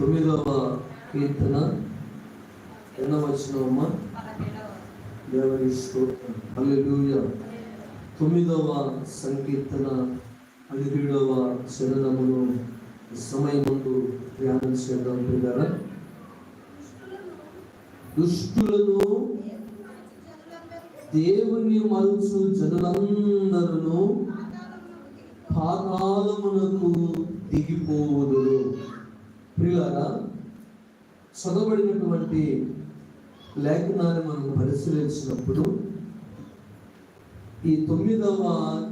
తొమ్మిదవ కీర్తన. ఎన్న వచ్చినవమ్మా దేవుని అల్లెలుయ తొమ్మిదవ సంకీర్తన. పదిహేడవ శరణమును సమయం ముందు ధ్యానం చేద్దాం పిల్లరా. దుష్టులను దేవుని మలుచు జనులందరూ పాతాళమునకు దిగిపోవుదురు. ప్రియులారా చదవబడినటువంటి లేఖనాన్ని మనం పరిశీలించినప్పుడు ఈ తొమ్మిదవ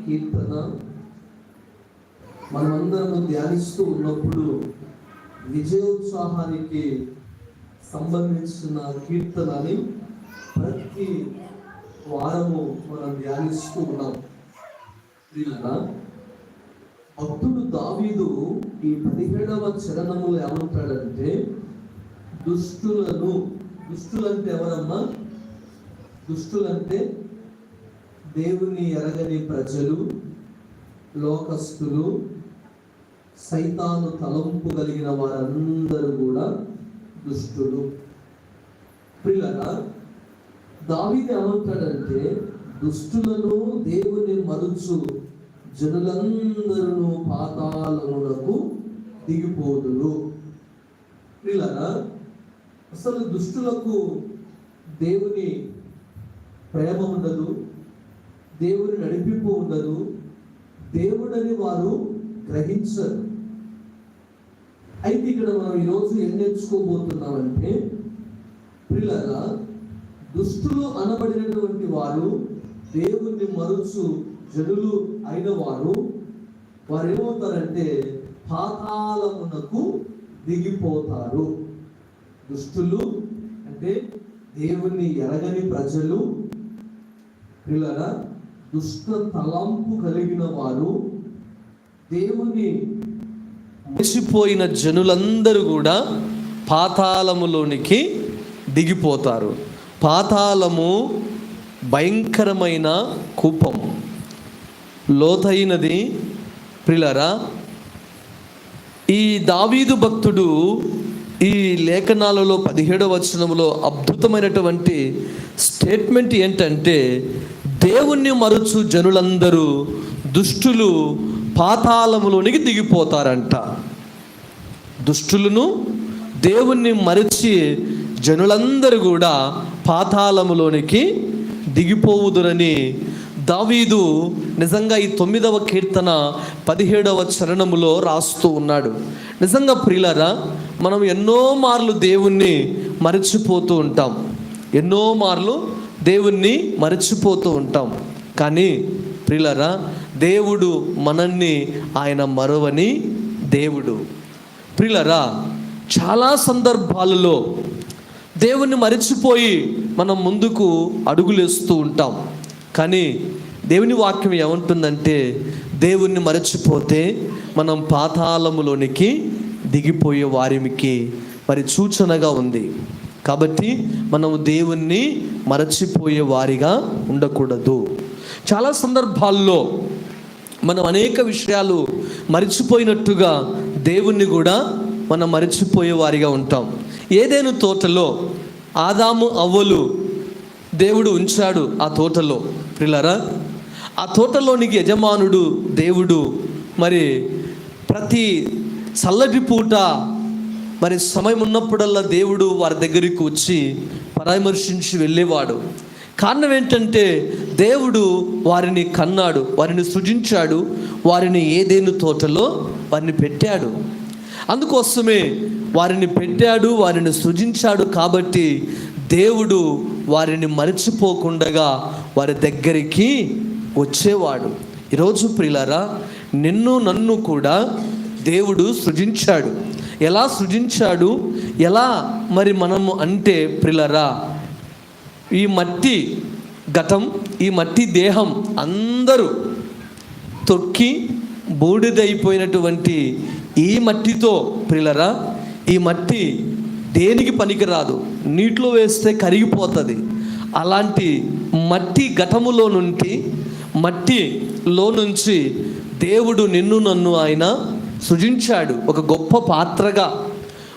కీర్తన మనమందరం ధ్యానిస్తూ ఉన్నప్పుడు విజయోత్సాహానికి సంబంధించిన కీర్తనని ప్రతి వారము మనం ధ్యానిస్తూ ఉన్నాం. భక్తుడు దావీదు ఈ పదిహేడవ చరణములో ఏమంటాడంటే దుష్టులను దుష్టులంటే ఎవరమ్మా? దుష్టులంటే దేవుని ఎరగని ప్రజలు లోకస్తులు సైతాను తలంపు కలిగిన వారందరూ కూడా దుష్టులు. పిల్లల దావీదు ఏమంటాడంటే దుష్టులను దేవుని మరుచు జనులందరూ పాతాళమునకు దిగిపోదురు. ఇలా అసలు దుష్టులకు దేవుని ప్రేమ ఉండదు దేవుని నడిపింపు ఉండదు దేవుడని వారు గ్రహించరు. అయితే ఇక్కడ మనం ఈరోజు ఏం నేర్చుకోబోతున్నామంటే పిల్లగా దుష్టులు అనబడినటువంటి వారు దేవుణ్ణి మరుచు జనులు అయిన వారు వారు ఏమవుతారంటే పాతాళమునకు దిగిపోతారు. దుష్టులు అంటే దేవుణ్ణి ఎరగని ప్రజలు పిల్లగా దుష్ట తలంపు కలిగిన వారు దేవుని మర్చిపోయిన జనులందరూ కూడా పాతాళములోనికి దిగిపోతారు. పాతాళము భయంకరమైన కూపం లోతైనది. ప్రిలరా ఈ దావీదు భక్తుడు ఈ లేఖనాలలో పదిహేడవ వచనంలో అద్భుతమైనటువంటి స్టేట్మెంట్ ఏంటంటే దేవుణ్ణి మరుచు జనులందరూ దుష్టులు పాతాళములోనికి దిగిపోతారంట. దుష్టులను దేవుణ్ణి మరిచి జనులందరూ కూడా పాతాళములోనికి దిగిపోవుదురని దావీదు నిజంగా ఈ తొమ్మిదవ కీర్తన పదిహేడవ చరణములో రాస్తూ ఉన్నాడు. నిజంగా ప్రియులరా మనం ఎన్నో మార్లు దేవుణ్ణి మరచిపోతూ ఉంటాం. ఎన్నో మార్లు దేవుణ్ణి మరచిపోతూ ఉంటాం. కానీ ప్రియులరా దేవుడు మనల్ని ఆయన మరవని దేవుడు. ప్రియులరా చాలా సందర్భాలలో దేవుణ్ణి మరిచిపోయి మనం ముందుకు అడుగులేస్తూ ఉంటాం. కానీ దేవుని వాక్యం ఏమంటుందంటే దేవుణ్ణి మరచిపోతే మనం పాతాళములోనికి దిగిపోయే వారికి మరి సూచనగా ఉంది. కాబట్టి మనం దేవుణ్ణి మరచిపోయే వారిగా ఉండకూడదు. చాలా సందర్భాల్లో మనం అనేక విషయాలు మరిచిపోయినట్టుగా దేవుణ్ణి కూడా మనం మరిచిపోయే వారిగా ఉంటాం. ఏదేను తోటలో ఆదాము అవ్వలు దేవుడు ఉంచాడు ఆ తోటలో. ప్రిలరా ఆ తోటలోనికి యజమానుడు దేవుడు మరి ప్రతి చల్లటి పూట మరి సమయం ఉన్నప్పుడల్లా దేవుడు వారి దగ్గరికి వచ్చి పరామర్శించి వెళ్ళేవాడు. కారణం ఏంటంటే దేవుడు వారిని కన్నాడు వారిని సృజించాడు వారిని ఏదేను తోటలో వారిని పెట్టాడు. అందుకోసమే వారిని పెట్టాడు వారిని సృజించాడు కాబట్టి దేవుడు వారిని మరచిపోకుండగా వారి దగ్గరికి వచ్చేవాడు. ఈరోజు ప్రిలరా నిన్ను నన్ను కూడా దేవుడు సృజించాడు. ఎలా సృజించాడు? ఎలా మరి మనము అంటే ప్రిలరా ఈ మట్టి గతం ఈ మట్టి దేహం అందరూ తొక్కి బూడిదైపోయినటువంటి ఈ మట్టితో ప్రిలరా ఈ మట్టి దేనికి పనికిరాదు? నీటిలో వేస్తే కరిగిపోతుంది. అలాంటి మట్టి ఘటములో నుండి మట్టిలో నుంచి దేవుడు నిన్ను నన్ను ఆయన సృజించాడు. ఒక గొప్ప పాత్రగా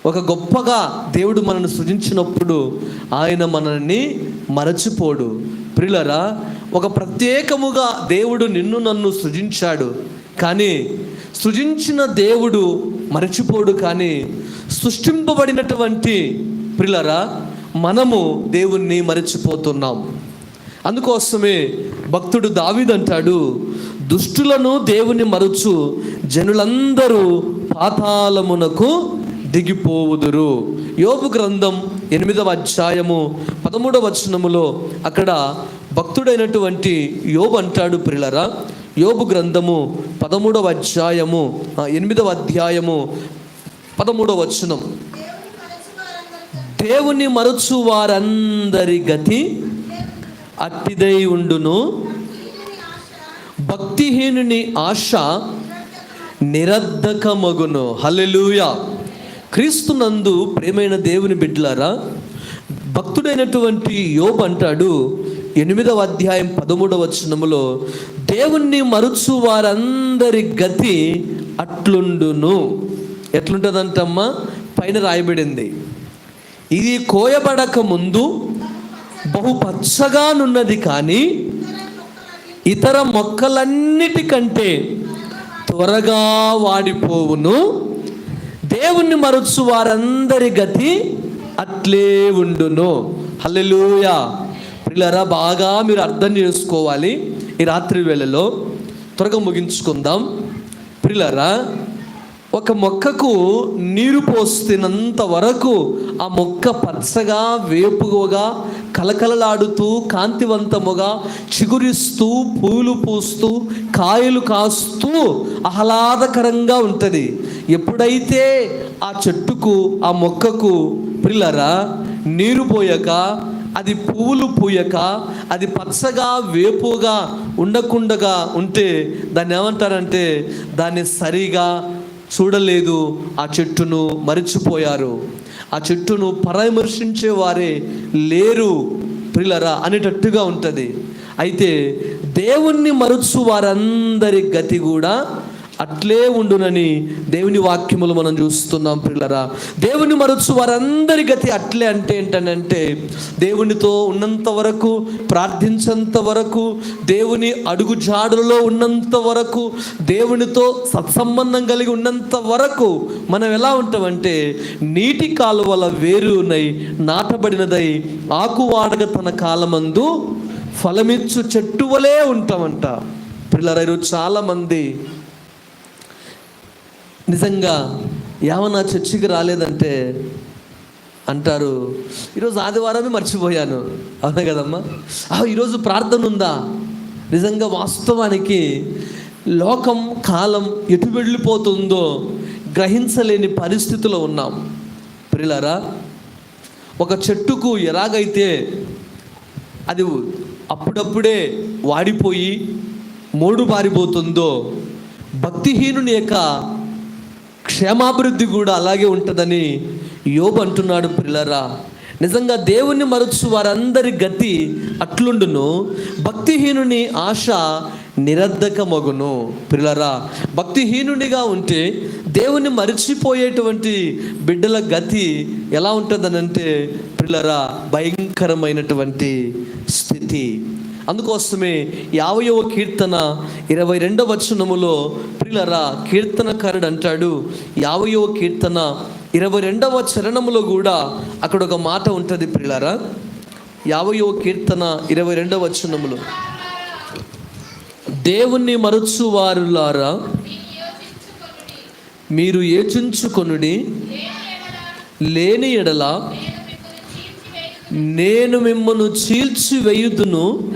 ఒక గొప్పగా దేవుడు మనల్ని సృజించినప్పుడు ఆయన మనల్ని మరచిపోడు. ప్రిలరా ఒక ప్రత్యేకముగా దేవుడు నిన్ను నన్ను సృజించాడు. కానీ సృజించిన దేవుడు మరచిపోడు కానీ సృష్టింపబడినటువంటి ప్రిలరా మనము దేవుణ్ణి మరచిపోతున్నాం. అందుకోసమే భక్తుడు దావిదంటాడు దుష్టులను దేవుని మరచు జనులందరూ పాతాళమునకు దిగిపోవుదురు. యోగు గ్రంథం ఎనిమిదవ అధ్యాయము పదమూడవ వచనములో అక్కడ భక్తుడైనటువంటి యోబు అంటాడు ప్రిలరా. యోబు గ్రంథము పదమూడవ అధ్యాయము ఎనిమిదవ అధ్యాయము పదమూడవ వచనం. దేవుని మరచు వారందరి గతి అట్టిదై ఉండును. భక్తిహీనుని ఆశ నిరర్ధకమగును. క్రీస్తు క్రీస్తునందు ప్రేమైన దేవుని బిడ్డలారా భక్తుడైనటువంటి యోబ్ అంటాడు ఎనిమిదవ అధ్యాయం పదమూడవ వచనములో దేవుణ్ణి మరుచు వారందరి గతి అట్లుండును. ఎట్లుంటుందంటమ్మా? పైన రాయబడింది. ఇది కోయబడక ముందు బహు పచ్చగానున్నది కానీ ఇతర మొక్కలన్నిటికంటే త్వరగా వాడిపోవును. దేవుణ్ణి మరుచు వారందరి గతి అట్లే ఉండును. హల్లెలూయా. పిల్లరా బాగా మీరు అర్థం చేసుకోవాలి ఈ రాత్రి వేళలో. త్వరగా ముగించుకుందాం. పిల్లరా ఒక మొక్కకు నీరు పోస్తున్నంత వరకు ఆ మొక్క పచ్చగా వేపుగా కలకలలాడుతూ కాంతివంతముగా చిగురిస్తూ పూలు పూస్తూ కాయలు కాస్తూ ఆహ్లాదకరంగా ఉంటుంది. ఎప్పుడైతే ఆ చెట్టుకు ఆ మొక్కకు పిల్లరా నీరు పోయక అది పువ్వులు పూయక అది పచ్చగా వేపుగా ఉండకుండగా ఉంటే దాన్ని ఏమంటారంటే దాన్ని సరిగా చూడలేదు. ఆ చెట్టును మరిచిపోయారు. ఆ చెట్టును పరామర్శించే వారే లేరు ప్రిలరా అనేటట్టుగా ఉంటుంది. అయితే దేవుణ్ణి మరుచు వారందరి గతి కూడా అట్లే ఉండునని దేవుని వాక్యములు మనం చూస్తున్నాం పిల్లరా దేవుని మరచు వారందరి గతి అట్లే అంటే ఏంటనంటే దేవునితో ఉన్నంత వరకు ప్రార్థించేంత వరకు దేవుని అడుగు జాడులలో ఉన్నంత వరకు దేవునితో సత్సంబంధం కలిగి ఉన్నంత వరకు మనం ఎలా ఉంటామంటే నీటి కాలువల వేరునై నాటబడినదై ఆకువాడగ తన కాలమందు ఫలమిచ్చు చెట్టు వలే ఉంటామంట. పిల్లరైరు చాలామంది నిజంగా ఏమన్నా చర్చికి రాలేదంటే అంటారు ఈరోజు ఆదివారమే మర్చిపోయాను. అవునా కదమ్మా? ఈరోజు ప్రార్థన ఉందా? నిజంగా వాస్తవానికి లోకం కాలం ఎటు వెళ్ళిపోతుందో గ్రహించలేని పరిస్థితిలో ఉన్నాం. ప్రిలరా ఒక చెట్టుకు ఎలాగైతే అది అప్పుడప్పుడే వాడిపోయి మోడు పారిపోతుందో భక్తిహీనుని యొక్క క్షేమాభివృద్ధి కూడా అలాగే ఉంటుందని యోబు అంటున్నాడు పిల్లరా. నిజంగా దేవుణ్ణి మరచు వారందరి గతి అట్లుండును. భక్తిహీనుని ఆశ నిరర్ధకమగును. పిల్లరా భక్తిహీనునిగా ఉంటే దేవుణ్ణి మరిచిపోయేటువంటి బిడ్డల గతి ఎలా ఉంటుందనంటే పిల్లరా భయంకరమైనటువంటి స్థితి. అందుకోసమే యావయవ కీర్తన ఇరవై రెండవ వచనములో ప్రిలరా కీర్తనకారుడు అంటాడు యావయవ కీర్తన ఇరవై రెండవ చరణములో కూడా అక్కడ ఒక మాట ఉంటుంది ప్రిలరా యావయవ కీర్తన ఇరవై రెండవ వచనములో. దేవుణ్ణి మరచు వారులారా మీరు ఏచించుకొనుడి లేని ఎడల నేను మిమ్మను చీల్చివేయుదును.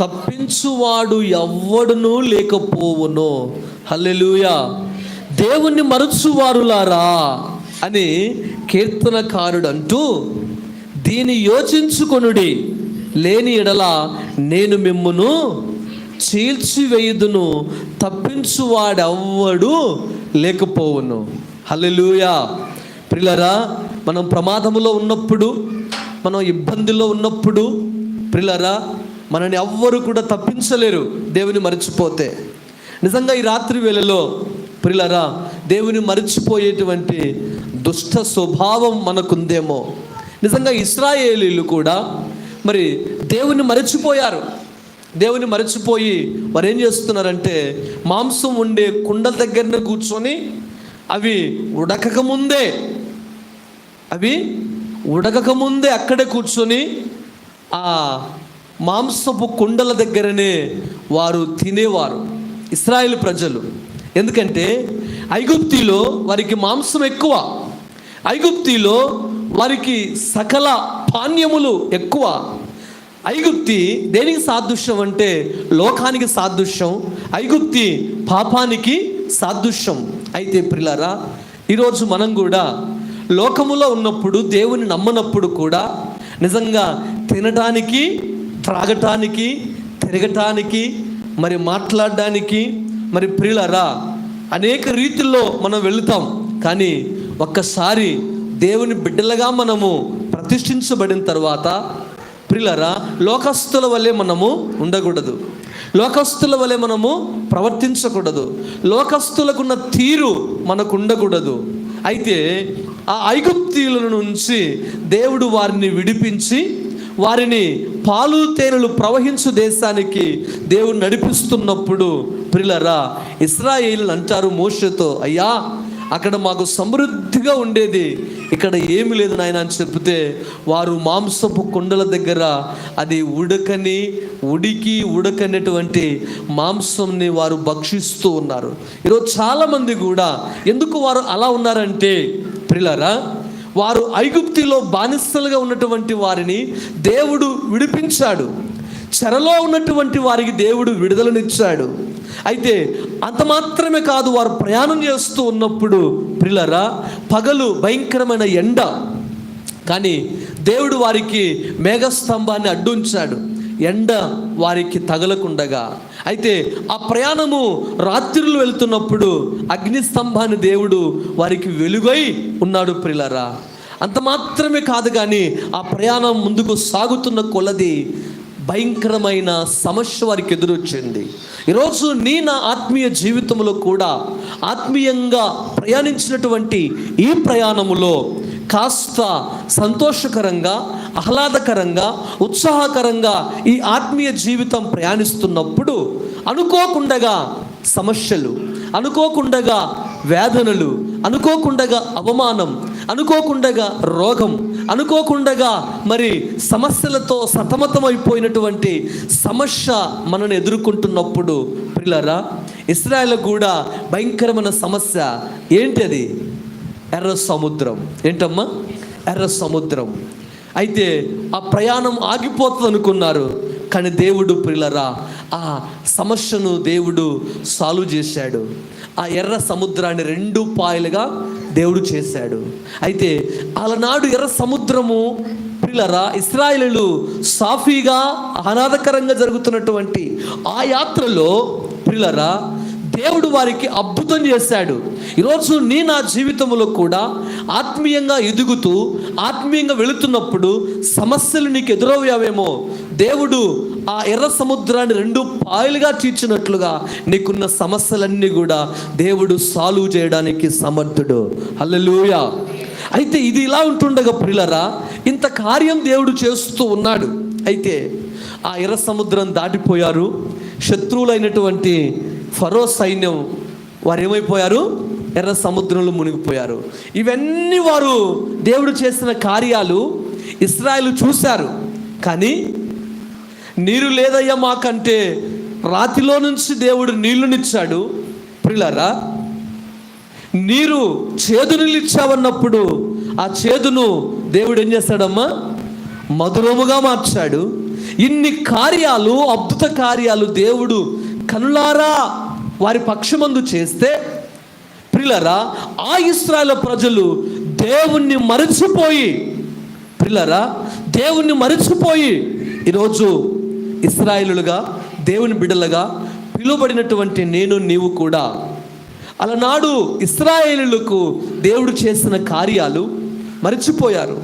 తప్పించువాడు ఎవ్వడునూ లేకపోవును. హల్లెలూయా. దేవుణ్ణి మరచువారులారా అని కీర్తనకారుడు అంటూ దీని యోచించుకొనుడి. లేని ఎడల నేను మిమ్మును చీల్చివేయుదును. తప్పించువాడెవ్వడు లేకపోవును. హల్లెలూయా. ప్రిలరా మనం ప్రమాదములో ఉన్నప్పుడు మనం ఇబ్బందిలో ఉన్నప్పుడు ప్రిలరా మనని ఎవ్వరు కూడా తప్పించలేరు దేవుని మరచిపోతే. నిజంగా ఈ రాత్రి వేళలో ప్రిలరా దేవుని మరిచిపోయేటువంటి దుష్ట స్వభావం మనకుందేమో. నిజంగా ఇస్రాయేలీలు కూడా మరి దేవుని మరచిపోయారు. దేవుని మరచిపోయి వారు ఏం చేస్తున్నారంటే మాంసం ఉండే కుండల దగ్గరనే కూర్చొని అవి ఉడకక ముందే అవి ఉడకకముందే అక్కడే కూర్చొని ఆ మాంసపు కుండల దగ్గరనే వారు తినేవారు ఇస్రాయేల్ ప్రజలు. ఎందుకంటే ఐగుప్తిలో వారికి మాంసం ఎక్కువ ఐగుప్తిలో వారికి సకల పానీయములు ఎక్కువ. ఐగుప్తి దేనికి సాదృశ్యం అంటే లోకానికి సాదృశ్యం ఐగుప్తి పాపానికి సాదృశ్యం. అయితే ప్రిలారా ఈరోజు మనం కూడా లోకములో ఉన్నప్పుడు దేవుని నమ్మనప్పుడు కూడా నిజంగా తినటానికి త్రాగటానికి తిరగటానికి మరి మాట్లాడడానికి మరి ప్రియులరా అనేక రీతిల్లో మనం వెళుతాం. కానీ ఒక్కసారి దేవుని బిడ్డలుగా మనము ప్రతిష్ఠించబడిన తర్వాత ప్రిలరా లోకస్తుల వలె మనము ఉండకూడదు. లోకస్తుల వలె మనము ప్రవర్తించకూడదు. లోకస్తులకున్న తీరు మనకు ఉండకూడదు. అయితే ఆ ఐగుప్తీయుల నుంచి దేవుడు వారిని విడిపించి వారిని పాలు తేనెలు ప్రవహించు దేశానికి దేవుడు నడిపిస్తున్నప్పుడు ప్రిలరా ఇస్రాయేల్ అంటారు మోషతో అయ్యా అక్కడ మాకు సమృద్ధిగా ఉండేది. ఇక్కడ ఏమి లేదు నాయన అని చెప్తే వారు మాంసపు కుండల దగ్గర అది ఉడకని ఉడికి ఉడకనటువంటి మాంసంని వారు భక్షిస్తూ ఉన్నారు. ఈరోజు చాలామంది కూడా ఎందుకు వారు అలా ఉన్నారంటే ప్రిలరా వారు ఐగుప్తిలో బానిసలుగా ఉన్నటువంటి వారిని దేవుడు విడిపించాడు. చెరలో ఉన్నటువంటి వారికి దేవుడు విడుదలనిచ్చాడు. అయితే అంత మాత్రమే కాదు వారు ప్రయాణం చేస్తూ ఉన్నప్పుడు ప్రిలరా పగలు భయంకరమైన ఎండ. కానీ దేవుడు వారికి మేఘస్తంభాన్ని అడ్డుంచాడు. ఎండ వారికి తగలకుండగా. అయితే ఆ ప్రయాణము రాత్రులు వెళ్తున్నప్పుడు అగ్నిస్తంభాన్ని దేవుడు వారికి వెలుగై ఉన్నాడు ప్రిలరా. అంత మాత్రమే కాదు కానీ ఆ ప్రయాణం ముందుకు సాగుతున్న కొలది భయంకరమైన సమస్య వారికి ఎదురొచ్చింది. ఈరోజు నీ నా ఆత్మీయ జీవితంలో కూడా ఆత్మీయంగా ప్రయాణించినటువంటి ఈ ప్రయాణములో కాస్త సంతోషకరంగా ఆహ్లాదకరంగా ఉత్సాహకరంగా ఈ ఆత్మీయ జీవితం ప్రయాణిస్తున్నప్పుడు అనుకోకుండగా సమస్యలు అనుకోకుండగా వేదనలు అనుకోకుండగా అవమానం అనుకోకుండగా రోగం అనుకోకుండగా మరి సమస్యలతో సతమతమైపోయినటువంటి సమస్య మనను ఎదుర్కొంటున్నప్పుడు పిల్లరా ఇస్రాయల్ కూడా భయంకరమైన సమస్య. ఏంటి అది? ఎర్ర సముద్రం. ఏంటమ్మా? ఎర్ర సముద్రం. అయితే ఆ ప్రయాణం ఆగిపోతుంది అనుకున్నారు కానీ దేవుడు ప్రిలరా ఆ సమస్యను దేవుడు సాల్వ్ చేశాడు. ఆ ఎర్ర సముద్రాన్ని రెండు పాయలుగా దేవుడు చేశాడు. అయితే అలనాడు ఎర్ర సముద్రము ప్రిలరా ఇస్రాయిలు సాఫీగా ఆహ్లాదకరంగా జరుగుతున్నటువంటి ఆ యాత్రలో ప్రిలరా దేవుడు వారికి అద్భుతం చేశాడు. ఈరోజు నీ నా జీవితంలో కూడా ఆత్మీయంగా ఎదుగుతూ ఆత్మీయంగా వెళుతున్నప్పుడు సమస్యలు నీకు ఎదురయ్యావేమో దేవుడు ఆ ఎర్ర సముద్రాన్ని రెండు పాయలుగా తీర్చినట్లుగా నీకున్న సమస్యలన్నీ కూడా దేవుడు సాల్వ్ చేయడానికి సమర్థుడు. హల్లెలూయా. అయితే ఇది ఇలా ఉంటుండగా ప్రిలరా ఇంత కార్యం దేవుడు చేస్తూ ఉన్నాడు. అయితే ఆ ఎర్ర సముద్రం దాటిపోయారు. శత్రువులైనటువంటి ఫరో సైన్యం వారు ఏమైపోయారు ఎర్ర సముద్రంలో మునిగిపోయారు. ఇవన్నీ వారు దేవుడు చేసిన కార్యాలు ఇస్రాయలు చూశారు. కానీ నీరు లేదయ్యా మాకంటే రాతిలో నుంచి దేవుడు నీళ్ళునిచ్చాడు ప్రిలరా నీరు చేదు ఇచ్చావన్నప్పుడు ఆ చేదును దేవుడు ఏం చేస్తాడమ్మా? మధురముగా మార్చాడు. ఇన్ని కార్యాలు అద్భుత కార్యాలు దేవుడు కనులారా వారి పక్షమందు చేస్తే ప్రిలరా ఆ ఇస్రాయల ప్రజలు దేవుణ్ణి మరచిపోయి ప్రిలరా దేవుణ్ణి మరచిపోయి ఈరోజు ఇస్రాయిలుగా దేవుని బిడలుగా పిలువబడినటువంటి నేను నీవు కూడా. అలనాడు ఇస్రాయేలులకు దేవుడు చేసిన కార్యాలు మరిచిపోయారు.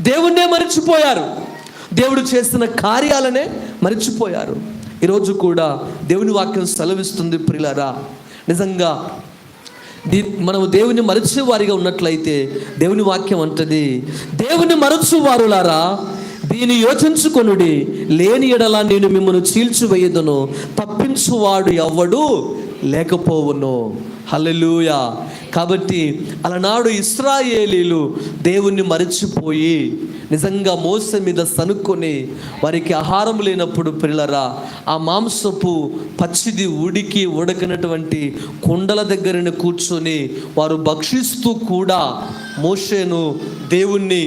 దేవుణ్ణే మరిచిపోయారు. దేవుడు చేసిన కార్యాలనే మరిచిపోయారు. ఈరోజు కూడా దేవుని వాక్యం సెలవిస్తుంది ప్రిలరా నిజంగా దీ మనము దేవుని మరచే వారిగా ఉన్నట్లయితే దేవుని వాక్యం అంటది దేవుని మరచు వారులారా దీని యోచించుకొనుడి లేని ఎడలా నేను మిమ్మల్ని చీల్చివేయదును తప్పించువాడు ఎవ్వడు లేకపోవును. హలలుయా కాబట్టి అలనాడు ఇస్రాయేలీలు దేవుణ్ణి మరచిపోయి నిజంగా మోస మీద సనుక్కొని వారికి ఆహారం లేనప్పుడు పిల్లరా ఆ మాంసపు పచ్చిది ఉడికి ఉడకనటువంటి కుండల దగ్గరని కూర్చొని వారు భక్షిస్తూ కూడా మోషేను దేవుణ్ణి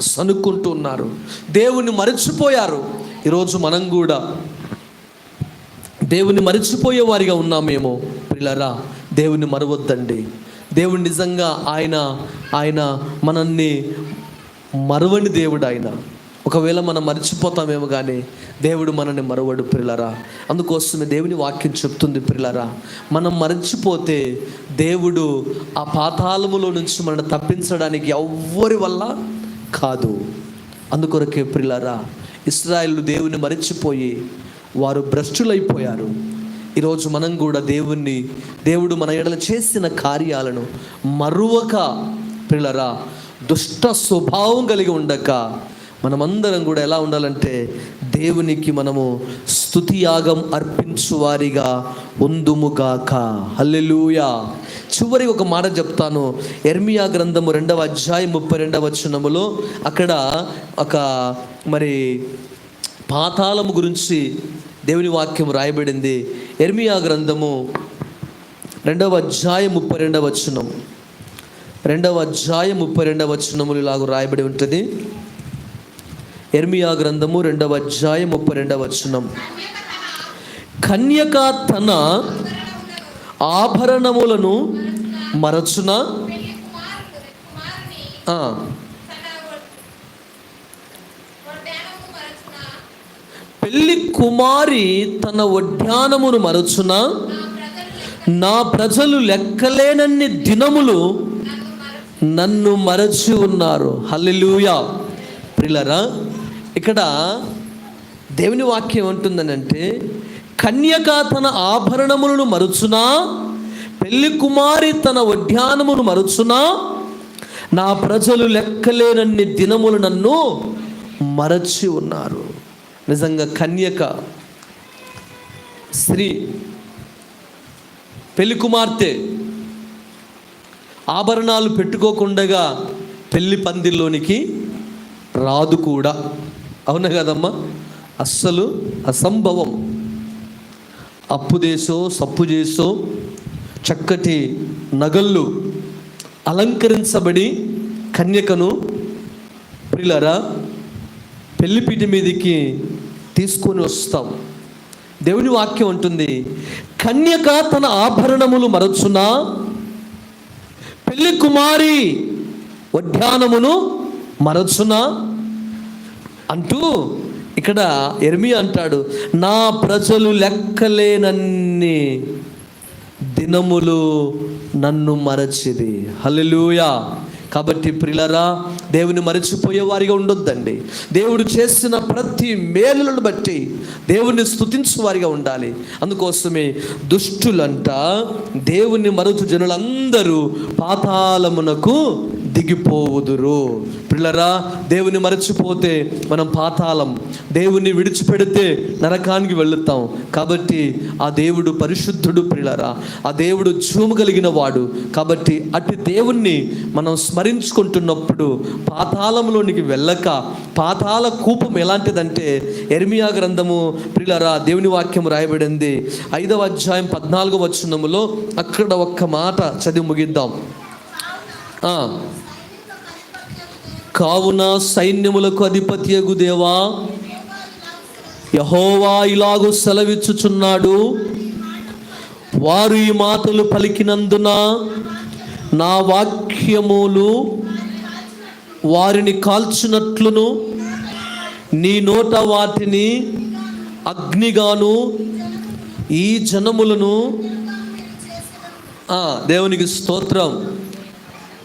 సనుక్కుంటూ ఉన్నారు దేవుణ్ణి మరచిపోయారు. ఈరోజు మనం కూడా దేవుని మరచిపోయే వారిగా ఉన్నామేమో పిల్లరా దేవుని మరవద్దండి. దేవుడు నిజంగా ఆయన ఆయన మనల్ని మరవని దేవుడు ఆయన. ఒకవేళ మనం మర్చిపోతామేమో కానీ దేవుడు మనల్ని మరవడు పిల్లరా అందుకోసమే దేవుని వాక్యం చెప్తుంది పిల్లరా మనం మరచిపోతే దేవుడు ఆ పాతాళములో నుంచి మనల్ని తప్పించడానికి ఎవ్వరి వల్ల కాదు. అందుకొరకే ప్రిలరా ఇస్రాయేల్ దేవుని మరచిపోయి వారు భ్రష్టులైపోయారు. ఈరోజు మనం కూడా దేవుణ్ణి దేవుడు మన ఎడల చేసిన కార్యాలను మరువక ప్రిలరా దుష్ట స్వభావం కలిగి ఉండక మనమందరం కూడా ఎలా ఉండాలంటే దేవునికి మనము స్థుతియాగం అర్పించు వారిగా ఉందుముగాక హల్లెలూయా. చివరి ఒక మాట చెప్తాను. ఎర్మియా గ్రంథము రెండవ అధ్యాయం ముప్పై రెండవ వచనములో అక్కడ ఒక మరి పాతాళము గురించి దేవుని వాక్యం రాయబడింది. ఎర్మియా గ్రంథము రెండవ అధ్యాయం ముప్పై రెండవ వచనం. రెండవ అధ్యాయం ముప్పై రెండవ వచనములు ఇలాగ రాయబడి ఉంటుంది. ఎర్మియా గ్రంథము రెండవ అధ్యాయం ముప్పై రెండవ వచనం. కన్యక తన ఆభరణములను మరచున? పెళ్ళి కుమారి తన ఉద్యానమును మరచున? నా ప్రజలు లెక్కలేనన్ని దినములు నన్ను మరచి ఉన్నారు. హల్లెలూయా. ప్రిలరా ఇక్కడ దేవుని వాక్యం ఏమంటుందనంటే కన్యక తన ఆభరణములను మరుచునా పెళ్ళి కుమారి తన ఉద్యానమును మరుచునా నా ప్రజలు లెక్కలేనన్ని దినములు నన్ను మరచి ఉన్నారు. నిజంగా కన్యక స్త్రీ పెళ్ళి కుమార్తె ఆభరణాలు పెట్టుకోకుండగా పెళ్ళి పందిల్లోనికి రాదు కూడా. అవునా కదమ్మా? అస్సలు అసంభవం. అప్పు చేసో సప్పు చేసో చక్కటి నగళ్ళు అలంకరించబడి కన్యకను ప్రిలరా పెళ్ళిపీటి మీదకి తీసుకొని వస్తాం. దేవుని వాక్యం ఉంటుంది కన్యక తన ఆభరణములు మరచునా? పెళ్ళి కుమారి ఉద్యానమును మరచునా? అంటూ ఇక్కడ ఎర్మి అంటాడు నా ప్రజలు లెక్కలేనన్ని దినములు నన్ను మరచిది హలలుయా కాబట్టి ప్రిలరా దేవుని మరచిపోయేవారిగా ఉండొద్దండి. దేవుడు చేసిన ప్రతి మేలులను బట్టి దేవుణ్ణి స్తుతించు వారిగా ఉండాలి. అందుకోసమే దుష్టులంట దేవుని మరుచు జనులందరూ పాతాళమునకు దిగిపోవుదురు. పిల్లరా దేవుని మరచిపోతే మనం పాతాళం. దేవుని విడిచిపెడితే నరకానికి వెళుతాం. కాబట్టి ఆ దేవుడు పరిశుద్ధుడు పిల్లరా. ఆ దేవుడు చూము కలిగిన వాడు. కాబట్టి అటు దేవుణ్ణి మనం స్మరించుకుంటున్నప్పుడు పాతాళంలోనికి వెళ్ళక పాతాళ కూపం ఎలాంటిదంటే ఎర్మియా గ్రంథము ప్రిలరా దేవుని వాక్యం రాయబడింది. ఐదవ అధ్యాయం పద్నాలుగో వచనములో అక్కడ ఒక్క మాట చదివి ముగిద్దాం. కావున సైన్యములకు అధిపత్యగు దేవా యహోవా ఇలాగు సెలవిచ్చుచున్నాడు. వారు ఈ మాటలు పలికినందున నా వాక్యములు వారిని కాల్చినట్లును నీ నోట వాటిని అగ్నిగాను ఈ జనములను ఆ, దేవునికి స్తోత్రం.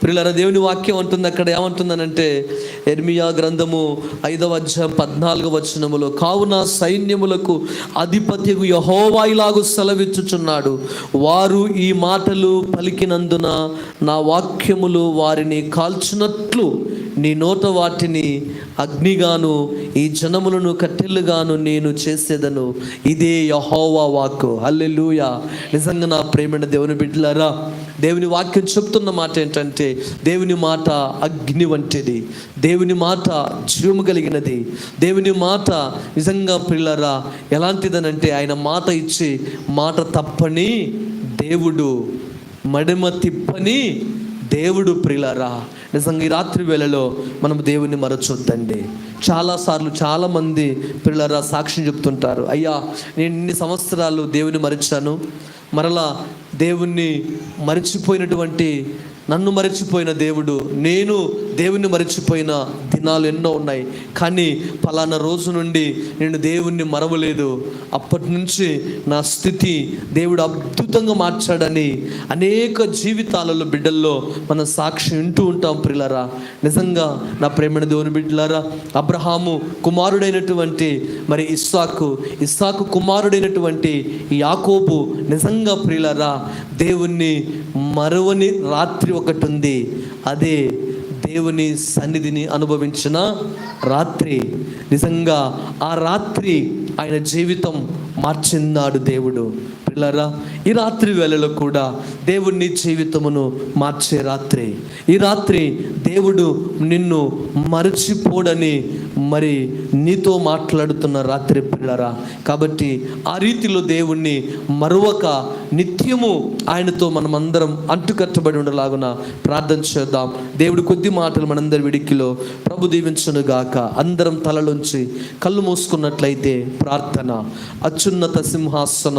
ప్రియులారా దేవుని వాక్యం అంటుంది అక్కడ ఏమంటుందనంటే ఎర్మియా గ్రంథము ఐదవ అధ్యాయం పద్నాలుగు వచనములో కావున సైన్యములకు అధిపత్యకు యహోవాయిలాగు సెలవిచ్చుచున్నాడు. వారు ఈ మాటలు పలికినందున నా వాక్యములు వారిని కాల్చినట్లు నీ నోట వాటిని అగ్నిగాను ఈ జనములను కట్టెలుగాను నేను చేసేదను. ఇదే యహోవా వాక్కు. అల్లెలుయా నిజంగా నా ప్రేమైన దేవుని బిడ్డలారా దేవుని వాక్యం చెప్తున్న మాట ఏంటంటే దేవుని మాట అగ్ని వంటిది. దేవుని మాట జీవము కలిగినది. దేవుని మాట నిజంగా పిల్లరా ఎలాంటిదనంటే ఆయన మాట ఇచ్చి మాట తప్పని దేవుడు మడిమ తిప్పని దేవుడు ప్రిలరా నిజంగా ఈ రాత్రి వేళలో మనం దేవుని మరచొద్దండి. చాలాసార్లు చాలామంది పిల్లరా సాక్ష్యం చెప్తుంటారు అయ్యా నేను ఇన్ని సంవత్సరాలు దేవుని మరిచాను. మరలా దేవుణ్ణి మరచిపోయినటువంటి నన్ను మరచిపోయిన దేవుడు నేను దేవుణ్ణి మరిచిపోయిన దినాలు ఎన్నో ఉన్నాయి. కానీ పలానా రోజు నుండి నేను దేవుణ్ణి మరవలేదు. అప్పటి నుంచి నా స్థితి దేవుడు అద్భుతంగా మార్చాడని అనేక జీవితాలలో బిడ్డల్లో మన సాక్షి వింటూ ఉంటాం ప్రిలరా. నిజంగా నా ప్రేమణ దేవుని బిడ్డలారా అబ్రహాము కుమారుడైనటువంటి మరి ఇస్సాకు ఇస్సాకు కుమారుడైనటువంటి యాకోబు నిజంగా ప్రియులరా దేవుణ్ణి మరవని రాత్రి ఒకటి ఉంది. అదే దేవుని సన్నిధిని అనుభవించిన రాత్రి. నిజంగా ఆ రాత్రి ఆయన జీవితం మార్చిన్నాడు దేవుడు. పిల్లరా ఈ రాత్రి వేళలో కూడా దేవుని జీవితమును మార్చే రాత్రి. ఈ రాత్రి దేవుడు నిన్ను మరచిపోడని మరి నీతో మాట్లాడుతున్న రాత్రి పిల్లరా కాబట్టి ఆ రీతిలో దేవుణ్ణి మరొక నిత్యము ఆయనతో మనమందరం అంటుకట్టబడి ఉండలాగున ప్రార్థన చేద్దాం. దేవుడు కొద్ది మాటలు మనందరి విడికిలో ప్రభు దీవించను గాక అందరం తలలోంచి కళ్ళు మూసుకున్నట్లయితే ప్రార్థన. అత్యున్నత సింహాసనం